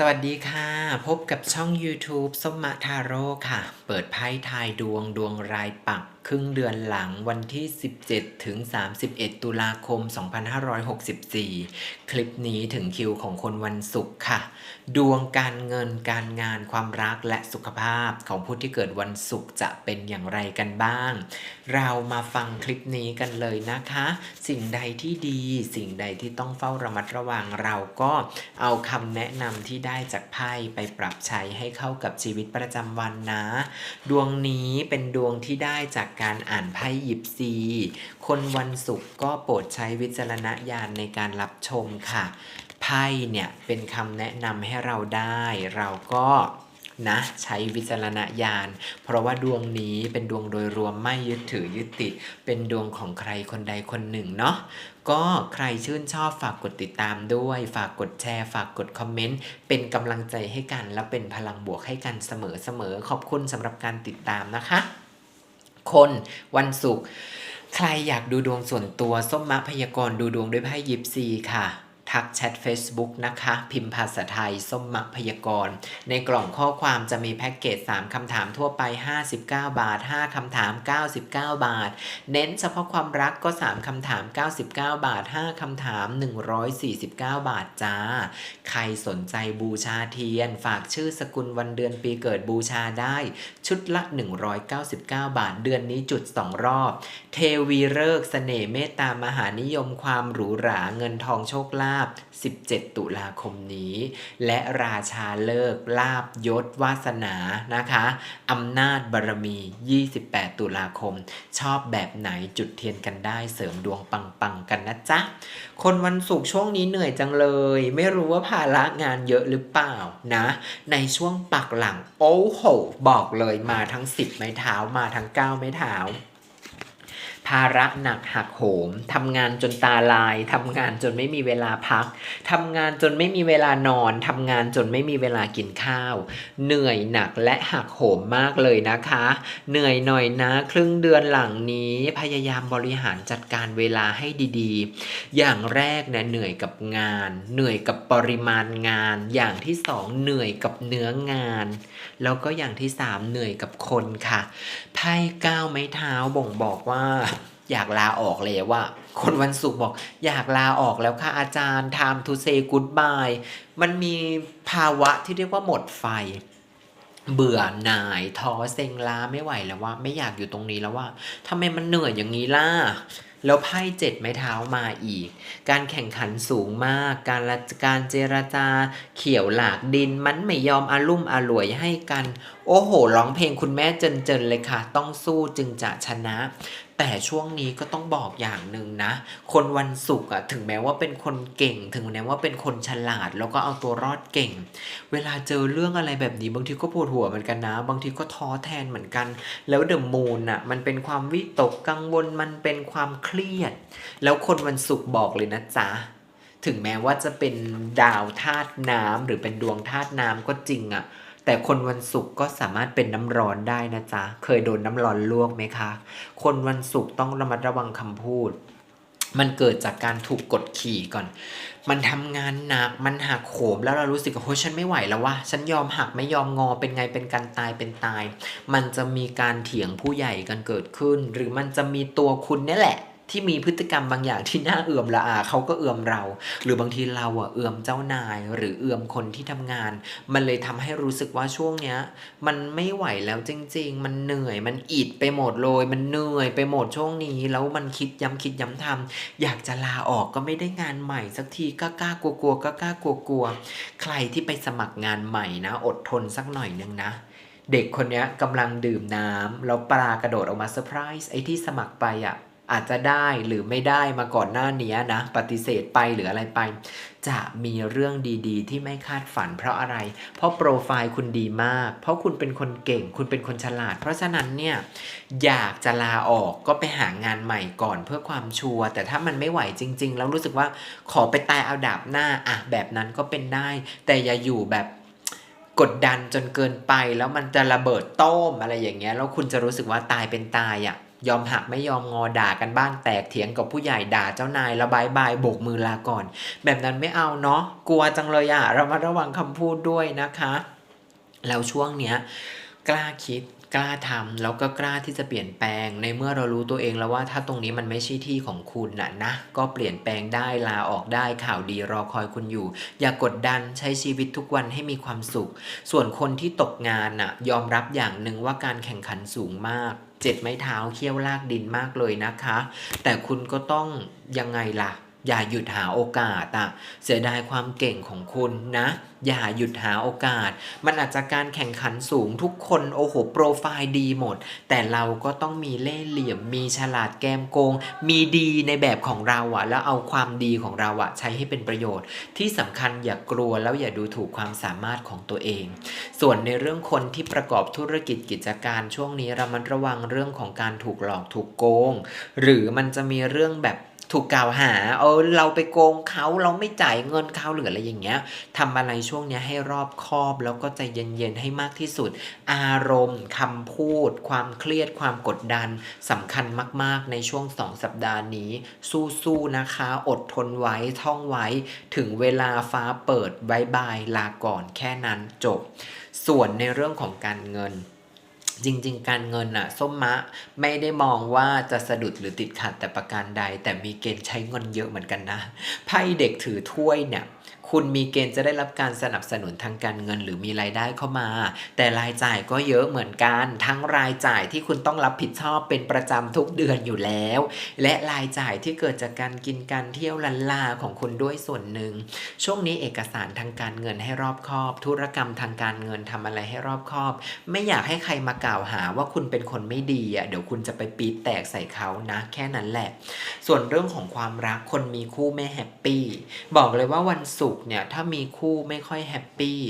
สวัสดีค่ะ พบกับช่อง YouTube ส้มมะทาโร่ค่ะ เปิดไพ่ทายดวงดวงรายปัก ครึ่งเดือนหลังวันที่ 17 ถึง 31 ตุลาคม 2564 คลิปนี้ถึงคิวของคนวันศุกร์ค่ะ ดวงการเงินการงานความรักและสุขภาพของผู้ที่เกิดวันศุกร์จะเป็นอย่างไรกันบ้าง เรามาฟังคลิปนี้กันเลยนะคะ สิ่งใดที่ดีสิ่งใดที่ต้องเฝ้าระมัดระวังเราก็เอาคำแนะนำที่ได้จากไพ่ไปปรับใช้ให้เข้ากับชีวิตประจำวันนะ ดวงนี้เป็นดวงที่ได้จากการอ่านไพ่ยิปซี คนวันศุกร์ก็โปรดใช้วิจารณญาณในการรับชมค่ะ ไพ่เนี่ยเป็นคำแนะนำให้เราได้ เราก็นะใช้วิจารณญาณ เพราะว่าดวงนี้เป็นดวงโดยรวมไม่ยึดถือยึดติด เป็นดวงของใครคนใดคนหนึ่งเนาะก็ใครชื่นชอบฝากกดติดตามด้วย ฝากกดแชร์ ฝากกดคอมเมนต์ เป็นกำลังใจให้กันและเป็นพลังบวกให้กันเสมอๆขอบคุณสำหรับการติดตามนะคะ คนวันศุกร์ใครอยากดูดวงส่วนตัว ส้มมะพยากรณ์ดูดวงด้วยไพ่ยิปซีค่ะ ทักแชท Facebook นะคะ พิมพ์ภาษาไทย ส้มมักพยากรณ์ ในกล่องข้อความจะมีแพ็กเกจ 3 คำถามทั่วไป 59 บาท 5 คำถาม 99 บาท เน้นเฉพาะความรักก็ 3 คำถาม 99 บาท 5 คำถาม 149 บาทจ้า ใครสนใจบูชาเทียน ฝากชื่อสกุลวันเดือนปีเกิดบูชาได้ ชุดละ 199 บาท เดือนนี้จุด 2 รอบ เทวีเลิกเสน่ห์เมตตามหานิยมความหรูหราเงินทองโชคลาภ17 ตุลาคมนี้ และราชาเลิกลาบยศวาสนานะคะอำนาจบารมี 28 ตุลาคม ชอบแบบไหนจุดเทียนกันได้เสริมดวงปังๆกันนะจ๊ะ คนวันศุกร์ช่วงนี้เหนื่อยจังเลย ไม่รู้ว่าภาระงานเยอะหรือเปล่านะ ในช่วงปักหลัง โอ้โห บอกเลยมาทั้ง 10 ไม้เท้ามาทั้ง 9 ไม้เท้า ภาระหนักหักโหมทำงานจนตาลายทำงานจนไม่มีเวลาพักทำงานจนไม่มีเวลานอนทำงานจนไม่มีเวลากินข้าว เหนื่อยหนักและหักโหมมากเลยนะคะ เหนื่อยหน่อยนะ ครึ่งเดือนหลังนี้พยายามบริหารจัดการเวลาให้ดีๆ อย่างแรกเนี่ยเหนื่อยกับงาน เหนื่อยกับปริมาณงาน อย่างที่สองเหนื่อยกับเนื้องาน แล้วก็อย่างที่สามเหนื่อยกับคนค่ะไพ่ก้าวไม้เท้าบ่งบอกว่า อยากลาออกเลยว่า คนวันศุกร์บอก อยากลาออกแล้วค่ะอาจารย์ time to say goodbye มันมีภาวะที่เรียกว่าหมดไฟ เบื่อหน่ายท้อเซ็งล้าไม่ไหวแล้วว่า ไม่อยากอยู่ตรงนี้แล้วว่าทำไมมันเหนื่อยอย่างนี้ล่ะแล้วไพ่เจ็ดไม้เท้ามาอีก การแข่งขันสูงมาก การละการเจรจาเขี่ยวหลากดิน มันไม่ยอมอารุ่มอร่วยให้กัน โอ้โห ร้องเพลงคุณแม่เจนๆเลยค่ะ ต้องสู้จึงจะชนะ แต่ช่วงนี้ก็ต้องบอกอย่างหนึ่งนะ คนวันศุกร์อะถึงแม้ว่าเป็นคนเก่ง ถึงแม้ว่าเป็นคนฉลาด แล้วก็เอาตัวรอดเก่ง เวลาเจอเรื่องอะไรแบบนี้บางทีก็ปวดหัวเหมือนกันนะ บางทีก็ท้อแทนเหมือนกัน แล้วเดอะมูนอะมันเป็นความวิตกกังวลมันเป็นความเครียด แล้วคนวันศุกร์บอกเลยนะจ๊ะถึงแม้ว่าจะเป็นดาวธาตุน้ำหรือเป็นดวงธาตุน้ำก็จริงอะ แต่คนวันศุกร์ก็สามารถเป็นน้ำร้อนได้นะจ๊ะ เคยโดนน้ำร้อนลวกไหมคะ คนวันศุกร์ต้องระมัดระวังคำพูด มันเกิดจากการถูกกดขี่ก่อน มันทำงานหนัก มันหักโหมแล้วเรารู้สึกว่าโอ้ยฉันไม่ไหวแล้ววะฉันยอมหักไม่ยอมงอ เป็นไงเป็นการตายเป็นตาย มันจะมีการเถียงผู้ใหญ่กันเกิดขึ้น หรือมันจะมีตัวคุณนี่แหละ ที่มีพฤติกรรมบางอย่างที่น่าเอื่อมละอาเขาก็เอื่อมเรา หรือบางทีเราอะเอื่อมเจ้านาย หรือเอื่อมคนที่ทำงาน มันเลยทำให้รู้สึกว่าช่วงเนี้ย มันไม่ไหวแล้วจริง ๆ มันเหนื่อยมันอิดไปหมดเลย มันเหนื่อยไปหมดช่วงนี้ แล้วมันคิดย้ำคิดย้ำทำอยากจะลาออกก็ไม่ได้งานใหม่สักทีกล้ากล้ากลัวกลัวกล้ากล้ากลัวกลัวใครที่ไปสมัครงานใหม่นะ อดทนสักหน่อยนึงนะเด็กคนนี้กำลังดื่มน้ำแล้วปลากระโดดออกมาเซอร์ไพรส์ไอ้ที่สมัครไปอะ อาจจะได้หรือไม่ได้มาก่อนหน้านี้นะปฏิเสธไปหรืออะไรไป จะมีเรื่องดีๆ ที่ไม่คาดฝันเพราะอะไร เพราะโปรไฟล์คุณดีมาก เพราะคุณเป็นคนเก่ง คุณเป็นคนฉลาด เพราะฉะนั้นเนี่ยอยากจะลาออกก็ไปหางานใหม่ก่อนเพื่อความชัวร์แต่ถ้ามันไม่ไหวจริง ๆ แล้วรู้สึกว่าขอไปตายเอาดาบหน้าอะแบบนั้นก็เป็นได้ แต่อย่าอยู่แบบกดดันจนเกินไปแล้วมันจะระเบิดโต้มอะไรอย่างเงี้ยแล้วคุณจะรู้สึกว่าตายเป็นตายอะ่ะ ยอมหักไม่ยอมงอด่ากันบ้านแตกเถียงกับผู้ใหญ่ด่าเจ้านายแล้วบายบายโบกมือลาก่อน แบบนั้นไม่เอาเนาะกลัวจังเลยอะเรามาระวังคำพูดด้วยนะคะ แล้วช่วงเนี้ยกล้าคิด กล้าทำแล้วก็กล้าที่จะเปลี่ยนแปลง ในเมื่อเรารู้ตัวเองแล้วว่าถ้าตรงนี้มันไม่ใช่ที่ของคุณน่ะนะ ก็เปลี่ยนแปลงได้ลาออกได้ข่าวดีรอคอยคุณอยู่ อย่ากกดดันใช้ชีวิตทุกวันให้มีความสุข ส่วนคนที่ตกงานน่ะยอมรับอย่างหนึ่งว่าการแข่งขันสูงมากเจ็ดไม้เท้าเขี้ยวลากดินมากเลยนะคะ แต่คุณก็ต้องยังไงล่ะ อย่าหยุดหาโอกาสอะเสียดายความเก่งของคุณนะ อย่าหยุดหาโอกาส มันอาจจะการแข่งขันสูงทุกคนโอ้โหโปรไฟล์ดีหมด แต่เราก็ต้องมีเล่ห์เหลี่ยม มีฉลาดแกมโกง มีดีในแบบของเราอะแล้วเอาความดีของเราอะใช้ให้เป็นประโยชน์ ที่สำคัญอย่ากลัวแล้วอย่าดูถูกความสามารถของตัวเอง ส่วนในเรื่องคนที่ประกอบธุรกิจกิจการช่วงนี้ระมัดระวังเรื่องของการถูกหลอกถูกโกง หรือมันจะมีเรื่องแบบ ถูกกล่าวหาเออเราไปโกงเขาเราไม่จ่ายเงินเขาหรืออะไรอย่างเงี้ยทำอะไรช่วงเนี้ยให้รอบคอบแล้วก็ใจเย็นๆให้มากที่สุด อารมณ์คำพูด ความเครียดความกดดันสำคัญมากๆในช่วงสองสัปดาห์นี้ สู้ๆนะคะ อดทนไว้ท่องไว้ ถึงเวลาฟ้าเปิดบายบายลาก่อนแค่นั้นจบ ส่วนในเรื่องของการเงิน จริง ๆ การเงินน่ะส้มมะไม่ได้มองว่าจะสะดุดหรือติดขัดแต่ประการใด แต่มีเกณฑ์ใช้เงินเยอะเหมือนกันนะไพ่เด็กถือถ้วยเนี่ยคุณมีเกณฑ์จะได้รับการสนับสนุนทางการเงินหรือมีรายได้เข้ามา แต่รายจ่ายก็เยอะเหมือนกัน ทั้งรายจ่ายที่คุณต้องรับผิดชอบเป็นประจำทุกเดือนอยู่แล้ว และรายจ่ายที่เกิดจากการกินการเที่ยวลันลาของคุณด้วยส่วนหนึ่ง ช่วงนี้เอกสารทางการเงินให้รอบคอบ ธุรกรรมทางการเงินทำอะไรให้รอบคอบ ไม่อยากให้ใครมากล่าวหาว่าคุณเป็นคนไม่ดีอะเดี๋ยวคุณจะไปปีตแตกใส่เขานะแค่นั้นแหละ ส่วนเรื่องของความรักคนมีคู่ไม่แฮปปี้บอกเลยว่าวันศุกร์เนี่ยถ้ามีคู่ไม่ค่อยแฮปปี้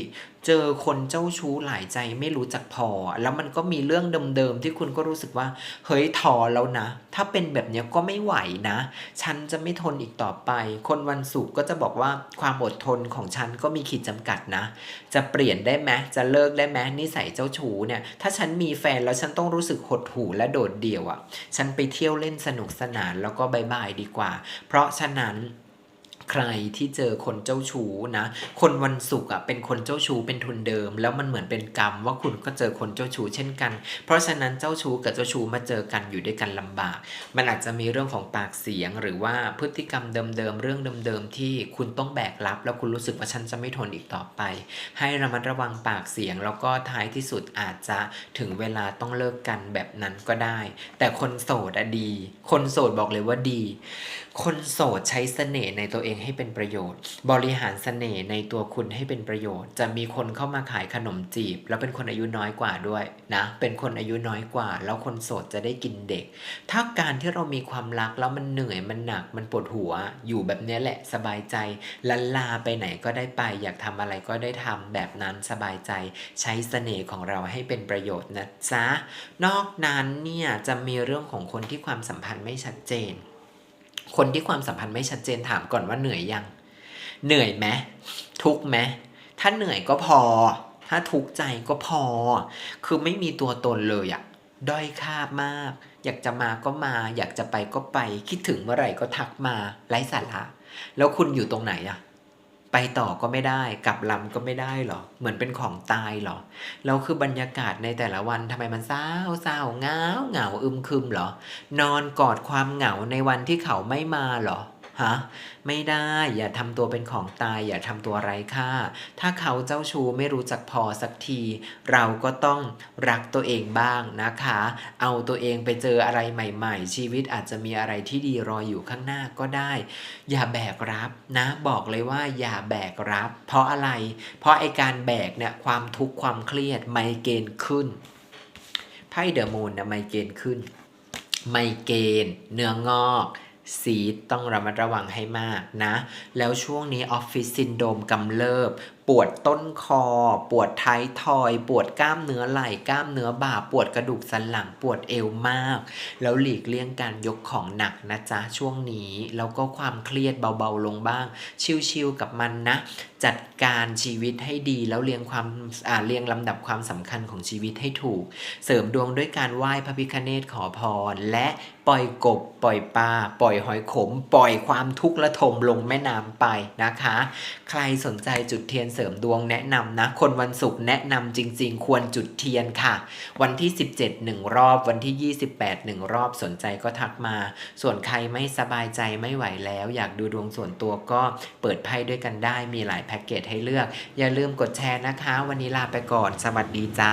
เจอคนเจ้าชู้หลายใจไม่รู้จักพอ แล้วมันก็มีเรื่องเดิมๆที่คุณก็รู้สึกว่า เฮ้ยทอแล้วนะ ถ้าเป็นแบบนี้ก็ไม่ไหวนะ ฉันจะไม่ทนอีกต่อไป คนวันศุกร์ก็จะบอกว่าความอดทนของฉันก็มีขีดจำกัดนะ จะเปลี่ยนได้ไหมจะเลิกได้ไหมนิสัยเจ้าชู้เนี่ย ถ้าฉันมีแฟนแล้วฉันต้องรู้สึกหดหู่และโดดเดี่ยวอะ่ะ ฉันไปเที่ยวเล่นสนุกสนานแล้วก็บายบายดีกว่า เพราะฉะนั้น ใครที่เจอคนเจ้าชู้นะ คนวันศุกร์อะเป็นคนเจ้าชู้เป็นทุนเดิม แล้วมันเหมือนเป็นกรรมว่าคุณก็เจอคนเจ้าชู้เช่นกัน เพราะฉะนั้นเจ้าชู้กับเจ้าชู้มาเจอกันอยู่ด้วยกันลำบาก มันอาจจะมีเรื่องของปากเสียง หรือว่าพฤติกรรมเดิมๆเรื่องเดิมๆที่คุณต้องแบกรับ แล้วคุณรู้สึกว่าฉันจะไม่ทนอีกต่อไป ให้ระมัดระวังปากเสียง แล้วก็ท้ายที่สุดอาจจะถึงเวลาต้องเลิกกันแบบนั้นก็ได้ แต่คนโสดอะดี คนโสดบอกเลยว่าดี คนโสดใช้เสน่ห์ในตัวเองให้เป็นประโยชน์ บริหารเสน่ห์ในตัวคุณให้เป็นประโยชน์ จะมีคนเข้ามาขายขนมจีบ แล้วเป็นคนอายุน้อยกว่าด้วยนะ เป็นคนอายุน้อยกว่า แล้วคนโสดจะได้กินเด็ก ถ้าการที่เรามีความรักแล้วมันเหนื่อยมันหนักมันปวดหัว อยู่แบบนี้แหละสบายใจลันลาไปไหนก็ได้ไป อยากทำอะไรก็ได้ทำแบบนั้นสบายใจ ใช้เสน่ห์ของเราให้เป็นประโยชน์นะจ๊ะนอกนั้นเนี่ยจะมีเรื่องของคนที่ความสัมพันธ์ไม่ชัดเจน คนที่ความสัมพันธ์ไม่ชัดเจนถามก่อนว่าเหนื่อยยัง เหนื่อยไหมทุกไหมถ้าเหนื่อยก็พอ ถ้าทุกข์ใจก็พอ คือไม่มีตัวตนเลยอะด้อยค่ามาก อยากจะมาก็มา อยากจะไปก็ไป คิดถึงเมื่อไหร่ก็ทักมาไร้สาระ แล้วคุณอยู่ตรงไหนอะ ไปต่อก็ไม่ได้กลับลำก็ไม่ได้หรอ เหมือนเป็นของตายหรอแล้วคือบรรยากาศในแต่ละวันทำไมมันเศร้าเศร้าเงาเหงาอึมครึมเหรอ นอนกอดความเหงาในวันที่เขาไม่มาเหรอ ฮะไม่ได้อย่าทำตัวเป็นของตายอย่าทำตัวไร้ค่า ถ้าเขาเจ้าชู้ไม่รู้จักพอสักที เราก็ต้องรักตัวเองบ้างนะคะ เอาตัวเองไปเจออะไรใหม่ ๆ ชีวิตอาจจะมีอะไรที่ดีรออยู่ข้างหน้าก็ได้ อย่าแบกรับนะบอกเลยว่าอย่าแบกรับ เพราะอะไร เพราะไอการแบกเนี่ยความทุกข์ความเครียดไมเกรนขึ้นไพ่เดอะมูนนะไมเกรนขึ้นไมเกรนเนื้องอก ซีดต้องระมัดระวังให้มากนะ แล้วช่วงนี้ออฟฟิศซินโดรมกำเริบ ปวดต้นคอ ปวดท้ายทอย ปวดกล้ามเนื้อไหล่กล้ามเนื้อบ่า ปวดกระดูกสันหลังปวดเอวมาก แล้วหลีกเลี่ยงการยกของหนักนะจ๊ะช่วงนี้ แล้วก็ความเครียดเบาๆลงบ้าง ชิลๆกับมันนะ จัดการชีวิตให้ดีแล้วเรียงความเรียงลำดับความสำคัญของชีวิตให้ถูก เสริมดวงด้วยการไหว้พระพิฆเนศขอพร และปล่อยกบ ปล่อยปลาปล่อยหอยขม ปล่อยความทุกข์ระทมลงแม่น้ำไปนะคะ ใครสนใจจุดเทียนเสริมดวงแนะนำนะ คนวันศุกร์แนะนำจริง ๆ ควรจุดเทียนค่ะ วันที่ 17หนึ่งรอบ วันที่ 28หนึ่งรอบสนใจก็ทักมา ส่วนใครไม่สบายใจไม่ไหวแล้ว อยากดูดวงส่วนตัวก็เปิดไพ่ด้วยกันได้ มีหลายแพ็กเกจให้เลือก อย่าลืมกดแชร์นะคะ วันนี้ลาไปก่อน สวัสดีจ้า